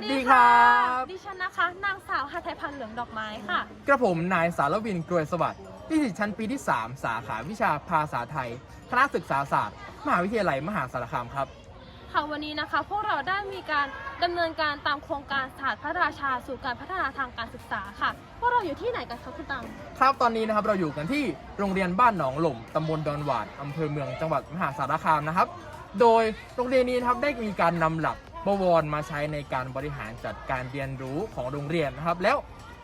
สวัสดีครับ ดิฉันนะคะ นางสาวหาไทยพันธ์เหลืองดอกไม้ค่ะ กระผมนายสารวินกรวยสวัสดิ์ที่สิทธิชั้นปีที่ 3 สาขาวิชาภาษาไทย คณะศึกษาศาสตร์ มหาวิทยาลัยมหาสารคามครับ ค่ะวันนี้นะคะ พวกเราได้มีการดำเนินการตามโครงการศาสตร์พระราชาสู่การพัฒนาทางการศึกษาค่ะ พวกเราอยู่ที่ไหนกันคะคุณตัง ครับตอนนี้นะครับเราอยู่กันที่โรงเรียนบ้านหนองหล่มตำบลดอนหวาดอำเภอเมืองจังหวัดมหาสารคามนะครับ โดยโรงเรียนนี้นะครับได้มีการนำหลัก บวรมาใช้ในการบริหารจัดการเรียนรู้ของโรงเรียนนะครับ แล้ว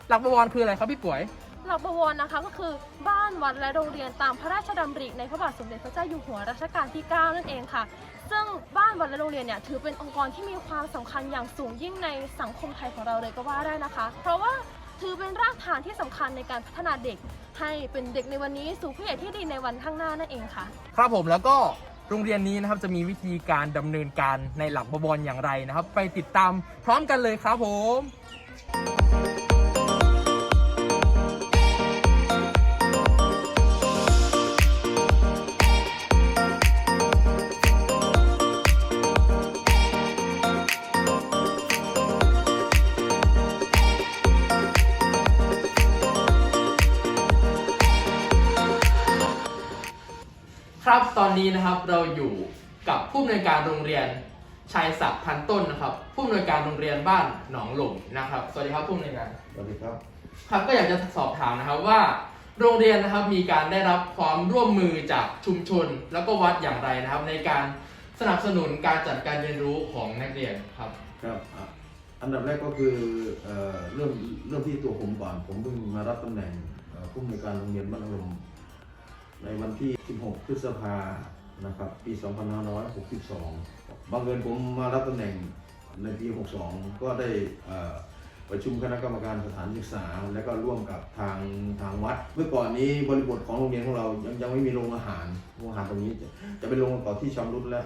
หลักบวรคืออะไรครับพี่ป่วย หลักบวรนะคะก็คือบ้านวัดและโรงเรียนตามพระราชดำริในพระบาทสมเด็จพระเจ้าอยู่หัวรัชกาลที่ 9 นั่นเองค่ะ ซึ่งบ้านวัดและโรงเรียนเนี่ยถือเป็นองค์กรที่มีความสำคัญอย่างสูงยิ่งในสังคมไทยของเราเลยก็ว่าได้นะคะ เพราะว่าถือเป็นรากฐานที่สำคัญในการพัฒนาเด็ก ให้เป็นเด็กในวันนี้สู่ผู้ใหญ่ที่ดีในวันข้างหน้านั่นเองค่ะ ครับผมแล้วก็ โรงเรียนนี้นะครับจะมีวิธีการดำเนินการในหลักบวรอย่างไรนะครับ ไปติดตามพร้อมกันเลยครับผม ครับตอนนี้นะครับเราอยู่กับผู้อำนวยการโรงเรียนชัยศักดิ์พันต้นนะครับ ผู้อำนวยการโรงเรียนบ้านหนองหล่มนะครับสวัสดีครับผู้อำนวยการสวัสดีครับครับก็อยากจะสอบถามนะครับว่า โรงเรียนนะครับมีการได้รับความร่วมมือจากชุมชน แล้วก็วัดอย่างไรนะครับ ในการสนับสนุนการจัดการเรียนรู้ของนักเรียนครับครับอะอันดับแรกก็คือเอ่อเริ่มเริ่มที่ตัวผมก่อนผมเพิ่งมารับตำแหน่งเอ่อผู้อำนวยการโรงเรียนบ้านอารมณ์ ในวันที่ 16 พฤษภานะครับ ปี 2562บังเอิญผมมารับตำแหน่งในปี 62 ก็ได้ประชุมคณะกรรมการสถานศึกษา และก็ร่วมกับทางทางวัด เมื่อก่อนนี้บริบทของโรงเรียนของเรายังยังไม่มีโรงอาหารโรงอาหารตรงนี้จะจะเป็นโรงต่อที่ชำรุดแล้ว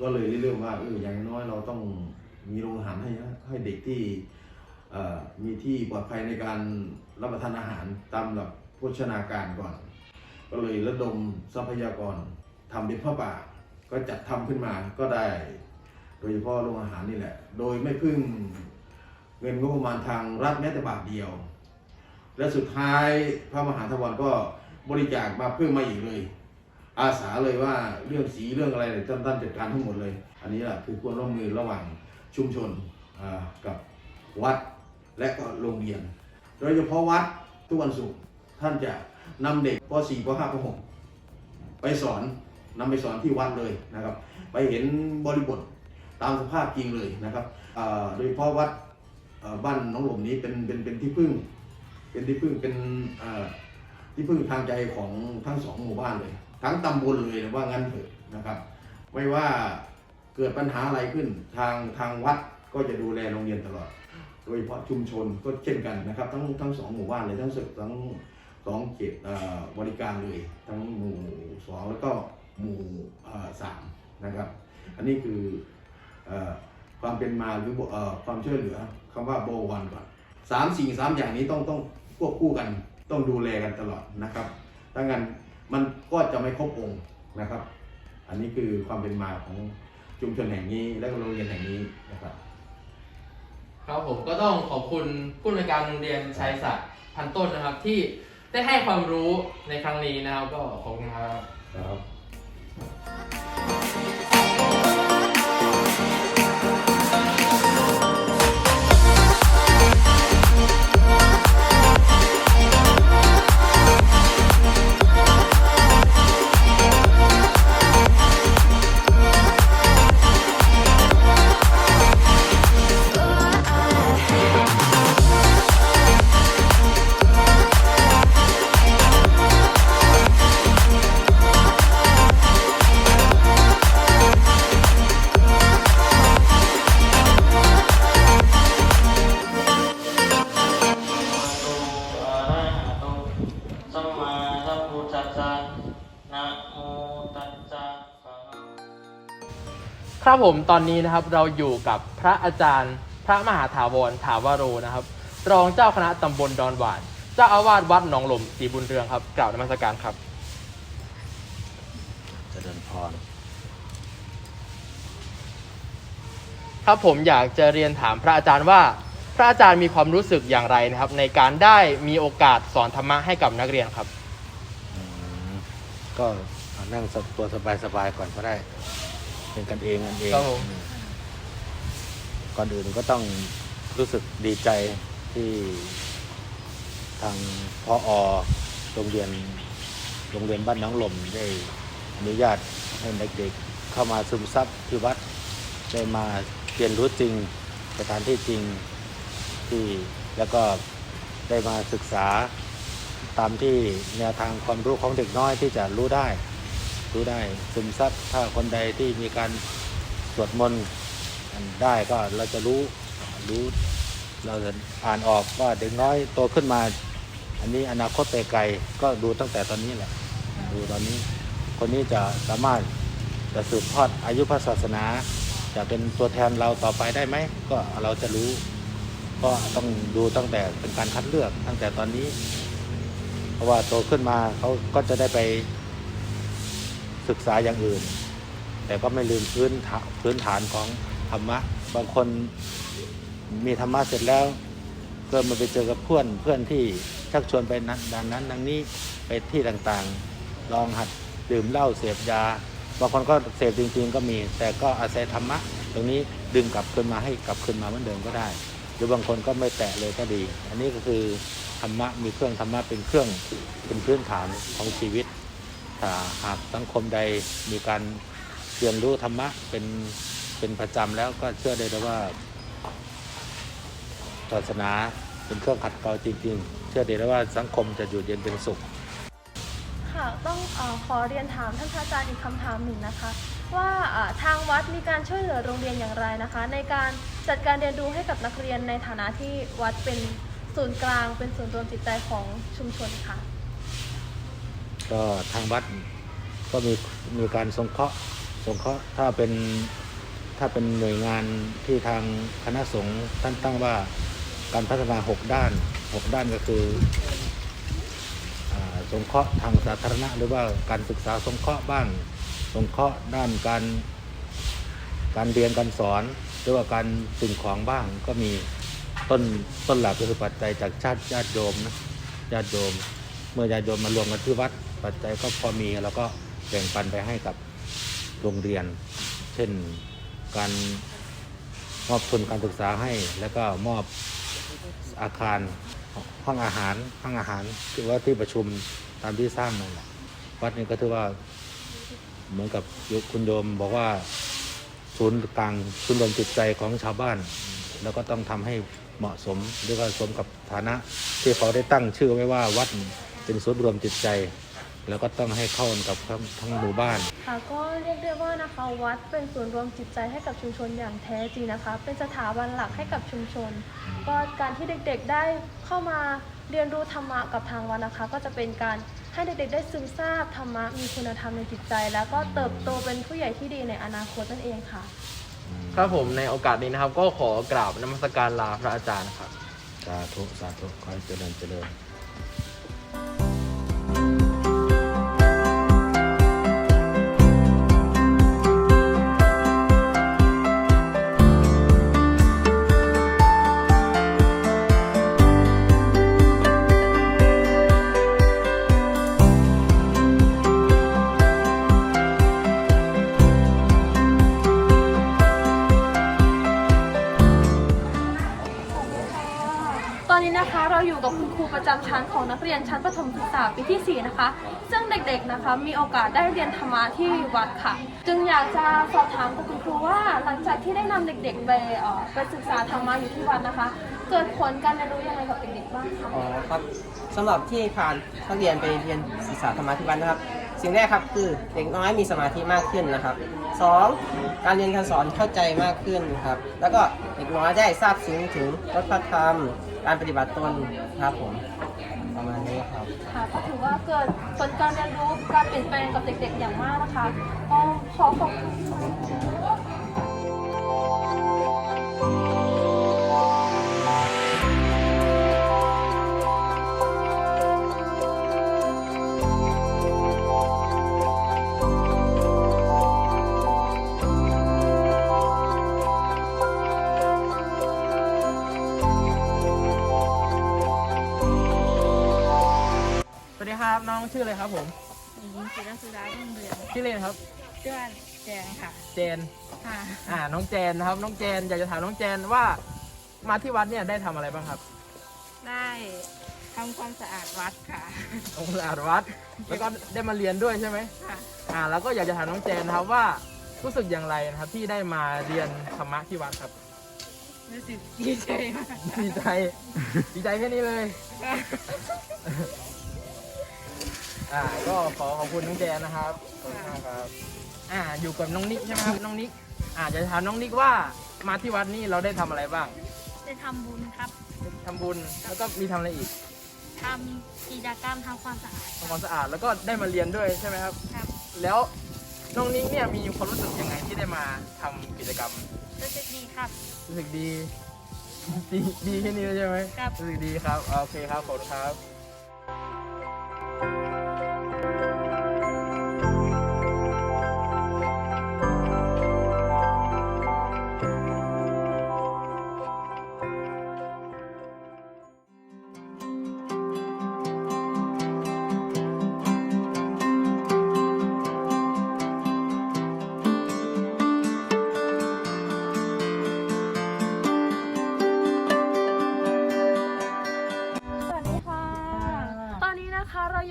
ก็เลยเรื่องว่าเอออย่างน้อยเราต้องมีโรงอาหารให้ให้เด็กที่มีที่ปลอดภัยในการรับประทานอาหารตามหลักโภชนาการก่อน ก็เลยระดมทรัพยากรทำเป็นผ้าป่า ก็จัดทำขึ้นมาก็ได้ โดยเฉพาะโรงอาหารนี่แหละ โดยไม่พึ่งเงินงบประมาณทางรัฐแม้แต่บาทเดียว และสุดท้ายพระมหาธวันก็บริจาคมาเพิ่มมาอีกเลย อาสาเลยว่าเรื่องสีเรื่องอะไรท่านท่านจัดการทั้งหมดเลย อันนี้แหละคือความร่วมมือระหว่างชุมชนกับวัดและก็โรงเรียน โดยเฉพาะวัดทุกวันศุกร์ท่านจะ นำเด็กป .4 ป .5 ป .6 ไปสอนนำไปสอนที่วัดเลยนะครับ ไปเห็นบริบทตามสภาพจริงเลยนะครับโดยเฉพาะวัดบ้านหน้องหลมนี้เป็นเป็นเป็นที่พึ่ง เป็นที่พึ่งเป็นที่พึ่งทางใจของทั้งสองหมู่บ้านเลย ทั้งตำบลเลยนะว่างั้นเถอะนะครับ ไม่ว่าเกิดปัญหาอะไรขึ้นทางทางวัดก็จะดูแลโรงเรียนตลอด โดยเฉพาะชุมชนก็เช่นกันนะครับ ทั้งทั้งสองหมู่บ้านเลยทั้งสึกทั้ง สองเขตบริการเลยทั้งหมู่สองแล้วก็หมู่สามนะครับ อันนี้คืออความเป็นมาหรืออความช่วยเหลือคำว่าโบวันก่อนสามสิ่งสามอย่างนี้ต้องต้องควบคู่กันต้องดูแลกันตลอดนะครับถ้างั้นมันก็จะไม่ครบองค์นะครับ อันนี้คือความเป็นมาของชุมชนแห่งนี้และโรงเรียนแห่งนี้นะครับ ครับผมก็ต้องขอบคุณผู้อำนวยการโรงเรียนชัยศักดิ์พันต้นนะครับที่ ได้ให้ความรู้ในครั้งนี้นะครับก็ขอบคุณครับ ครับ ครับผมตอนนี้นะครับเราอยู่กับพระอาจารย์พระมหาถาวรถาวโรนะครับ รองเจ้าคณะตำบลดอนหวาน เจ้าอาวาสวัดหนองหล่มศรีบุญเรืองครับ กล่าวนมัสการครับ เจริญพร ครับผมอยากจะเรียนถามพระอาจารย์ว่า พระอาจารย์มีความรู้สึกอย่างไรนะครับ ในการได้มีโอกาสสอนธรรมะให้กับนักเรียนครับอืมก็นั่งสตัวสบายๆก่อนก็ได้ เป็นกันเองกันเองครับผม อืมก่อนอื่นก็ต้องรู้สึกดีใจที่ทางพออโรงเรียนโรงเรียนบ้านน้องลมได้อนุญาตให้เด็กๆเข้ามาซึมซับที่วัดได้มาเรียนรู้จริงสถานที่จริงที่แล้วก็ได้มาศึกษาตามที่แนวทางความรู้ของเด็กน้อยที่จะรู้ได้ รู้ได้ซึมซับถ้าคนใดที่มีการสวดมนต์ได้ก็เราจะรู้รู้เราจะอ่านออกว่าเด็กน้อยโตขึ้นมา อันนี้อนาคตไปไกลก็ดูตั้งแต่ตอนนี้แหละ ดูตอนนี้ คนนี้จะสามารถจะสืบทอดอายุพระศาสนา จะเป็นตัวแทนเราต่อไปได้ไหมก็เราจะรู้ ก็ต้องดูตั้งแต่เป็นการคัดเลือกตั้งแต่ตอนนี้ เพราะว่าโตขึ้นมาเขาก็จะได้ไป ศึกษาอย่างอื่น แต่ก็ไม่ลืมพื้นฐานพื้นฐานของธรรมะ บางคนมีธรรมะเสร็จแล้วก็มาไปเจอกับเพื่อนเพื่อนที่ชักชวนไปนั้นดังนั้นดังนี้ไปที่ต่างๆ ลองหัดดื่มเหล้าเสพยาบางคนก็เสพจริงๆก็มี แต่ก็อาศัยธรรมะ ตรงนี้ดึงกลับคืนมาให้กลับคืนมาเหมือนเดิมก็ได้ หรือบางคนก็ไม่แตะเลยก็ดี อันนี้ก็คือธรรมะมีเครื่องธรรมะเป็นเครื่องเป็นพื้นฐานของชีวิต หากสังคมใดมีการเรียนรู้ธรรมะเป็นเป็นประจำแล้วก็เชื่อได้เลยว่าศาสนาเป็นเครื่องขัดเกลาจริง ๆ เชื่อได้เลยว่าสังคมจะอยู่เย็นเป็นสุขค่ะต้องอขอเรียนถามท่านพระอาจารย์อีกคำถามหนึ่งนะคะ ว่าทางวัดมีการช่วยเหลือโรงเรียนอย่างไรนะคะ ในการจัดการเรียนรู้ให้กับนักเรียนในฐานะที่วัดเป็นศูนย์กลาง เป็นศูนย์รวมจิตใจของชุมชนค่ะ ก็ทางวัดก็มีมีการสงเคราะห์สงเคราะห์ถ้าเป็นถ้าเป็นหน่วยงานที่ทางคณะสงฆ์ท่านตั้งว่าการพัฒนา 6 ด้าน 6 ด้านก็คืออสงเคราะห์ทางสาธารณะ หรือว่าการศึกษาสงเคราะห์บ้างสงเคราะห์ด้านการการเรียนการสอน หรือว่าการสิ่งของบ้างก็มีต้นต้นหลักก็คือปัจจัยจากชาติญาติโยมนะญาติโยม เมื่อญาติโยมมารวมกันที่วัด ปัจจัยก็พอมีแล้วก็แบ่งปันไปให้กับโรงเรียน เช่นการมอบทุนการศึกษาให้ แล้วก็มอบอาคารห้องอาหารห้องอาหารที่ว่าที่ประชุมตามที่สร้างนั่นแหละวัดนี้ก็ถือว่าเหมือนกับคุณโยมบอกว่าศูนย์กลางศูนย์รวมจิตใจของชาวบ้าน แล้วก็ต้องทำให้เหมาะสมหรือว่าสมกับฐานะที่เขาได้ตั้งชื่อไว้ว่าวัดเป็นศูนย์รวมจิตใจ แล้วก็ต้องให้เข้ากันกับทั้งทั้งหมู่บ้าน ค่ะก็เรียกได้ว่านะคะวัดเป็นศูนย์รวมจิตใจให้กับชุมชนอย่างแท้จริงนะคะ เป็นสถาบันหลักให้กับชุมชน ก็การที่เด็กๆได้เข้ามาเรียนรู้ธรรมะกับทางวัดนะคะ ก็จะเป็นการให้เด็กๆได้ซึมซาบธรรมะมีคุณธรรมในจิตใจ แล้วก็เติบโตเป็นผู้ใหญ่ที่ดีในอนาคตนั่นเองค่ะ ครับผมในโอกาสนี้นะครับ ก็ขอกราบนมัสการลาพระอาจารย์ครับ สาธุ สาธุ ขอให้เจริญเจริญ ของนักเรียนชั้นประถมศึกษาปีที่ 4 นะคะ ซึ่งเด็กๆนะคะมีโอกาสได้เรียนธรรมะที่วัดค่ะ จึงอยากจะสอบถามกับคุณครูว่าหลังจากที่ได้นำเด็กๆไปไปศึกษาธรรมะอยู่ที่วัดนะคะ เกิดผลการเรียนรู้ยังไงกับเด็กๆบ้างคะอ๋อครับสำหรับที่ผ่านนักเรียนไปเรียนศึกษาธรรมะที่วัดนะครับ สิ่งแรกครับคือเด็กน้อยมีสมาธิมากขึ้นนะครับสองการเรียนการสอนเข้าใจมากขึ้นครับ แล้วก็เด็กน้อยได้ทราบซึ้งถึงวัฒนธรรม การปฏิบัติตนครับผมประมาณนี้ครับ ค่ะก็ถือว่าเกิดผลการเรียนรู้การเปลี่ยนแปลงกับเด็กๆอย่างมากนะคะก็ขอขอบคุณ องชื่ออะไรครับผมหญิงศิลสุดารุ่งเรืองชื่อเล่นครับเชื่อแจงค่ะเจนค่ะอ่าน้องแจนนะครับ น้องแจนอยากจะถามน้องแจนว่ามาที่วัดเนี่ยได้ทำอะไรบ้างครับได้ทำความสะอาดวัดค่ะองค์สะอาดวัดแล้วก็ได้มาเรียนด้วยใช่ไหมค่ะอ่า แล้วก็อยากจะถามน้องแจนนะครับว่ารู้สึกอย่างไรนะครับที่ได้มาเรียนธรรมะที่วัดครับ รู้สึกดีใจมากดีใจ ดีใจแค่นี้เลย ค่ะ อ่าก็ขอขอบคุณน้องแจนนะครับขอบคุณมากครับ อ่าอยู่กับน้องนิกใช่ไหมครับน้องนิกอ่าจะถามน้องนิกว่ามาที่วัดนี่เราได้ทำอะไรบ้างได้ทำบุญครับทำบุญแล้วก็มีทำอะไรอีกทำกิจกรรมทำความสะอาดทำความสะอาดแล้วก็ได้มาเรียนด้วยใช่ไหมครับ ครับแล้วน้องนิกเนี่ยมีความรู้สึกยังไงที่ได้มาทำกิจกรรม รู้สึกดีครับ รู้สึกดี ดีดีแค่นี้เลยใช่ไหมครับ รู้สึกดีครับ โอเคครับ ขอบคุณครับ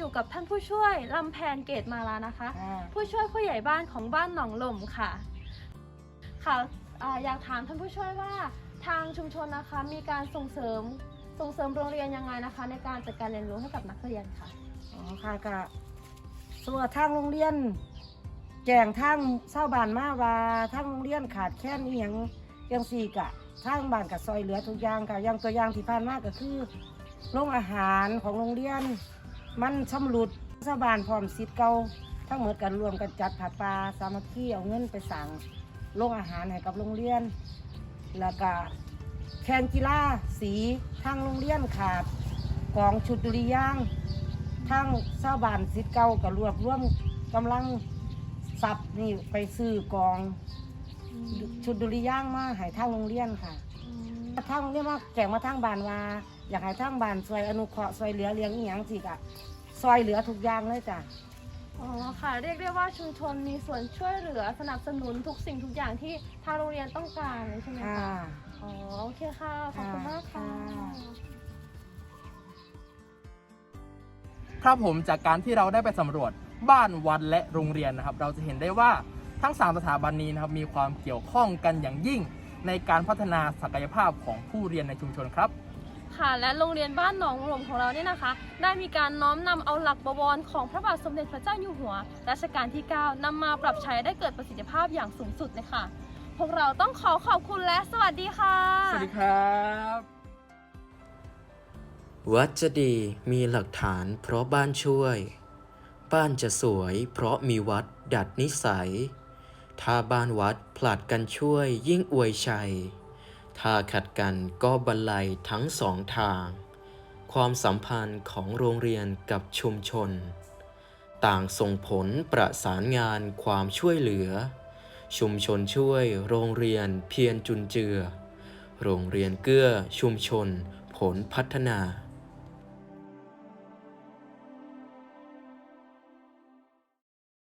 อยู่กับท่านผู้ช่วยลำแพนเกตมาลานะคะผู้ช่วยผู้ใหญ่บ้านของบ้านหนองหล่มค่ะ ค่ะอ่าอยากถามท่านผู้ช่วยว่าทางชุมชนนะคะมีการส่งเสริมส่งเสริมโรงเรียนยังไงนะคะ ในการจัดการเรียนรู้ให้กับนักเรียนค่ะ อ๋อค่ะกะส่วนทางโรงเรียน แจ้งทางเศร้าบ้านมาว่าทางโรงเรียนขาดแคลนอีหยังยังสี่กะทางบ้านกับซอยเหลือทุกอย่างกะอย่างตัวอย่างที่ผ่านมาก็คือโรงอาหารของโรงเรียน มันชำรุดเศร้าบ้านพร้อมสิทธิ์เก่าทั้งหมดกันรวมกันจัดผัดปลาสามัคคีเอาเงินไปสั่งโรงอาหารให้กับโรงเรียน แล้วก็แข่งกีฬาสีทางโรงเรียนขาดกองชุดดุริยางค์ทางชาวบ้านสิทธิ์เก่าก็รวบรวมกำลังทรัพย์นี่ไปซื้อกองชุดดุริยางค์มาให้ทางโรงเรียนค่ะทางโรงเรียนมาแจ้งมาทางบ้านว่า อยากให้ทางบ้านช่วยอนุเคราะห์ช่วยเหลือเลี้ยงอีหยังสิกะซอยเหลือทุกอย่างเลยจ้ะ อ๋อค่ะ เรียกได้ว่าชุมชนมีส่วนช่วยเหลือสนับสนุนทุกสิ่งทุกอย่างที่ทางโรงเรียนต้องการเลยใช่ไหมค่ะคะ อ๋อโอเคค่ะ ขอบคุณมากค่ะ ค่ะ ครับผมจากการที่เราได้ไปสำรวจบ้านวัดและโรงเรียนนะครับ เราจะเห็นได้ว่าทั้ง 3 สถาบันนี้นะครับมีความเกี่ยวข้องกันอย่างยิ่ง ในการพัฒนาศักยภาพของผู้เรียนในชุมชนครับ ค่ะและโรงเรียนบ้านหนองหลวงของเราเนี่ยนะคะ ได้มีการน้อมนำเอาหลักบวรของพระบาทสมเด็จพระเจ้าอยู่หัวรัชกาลที่ 9นำมาปรับใช้ได้เกิดประสิทธิภาพอย่างสูงสุดเลยค่ะ พวกเราต้องขอขอบคุณและสวัสดีค่ะ สวัสดีครับ วัดจะดีมีหลักฐานเพราะบ้านช่วย บ้านจะสวยเพราะมีวัดดัดนิสัย ถ้าบ้านวัดผลัดกันช่วยยิ่งอวยชัย ถ้าขัดกันก็บรรลัยทั้งสองทาง ความสัมพันธ์ของโรงเรียนกับชุมชน ต่างส่งผลประสานงานความช่วยเหลือ ชุมชนช่วยโรงเรียนเพียรจุนเจือ โรงเรียนเกื้อชุมชนผลพัฒนา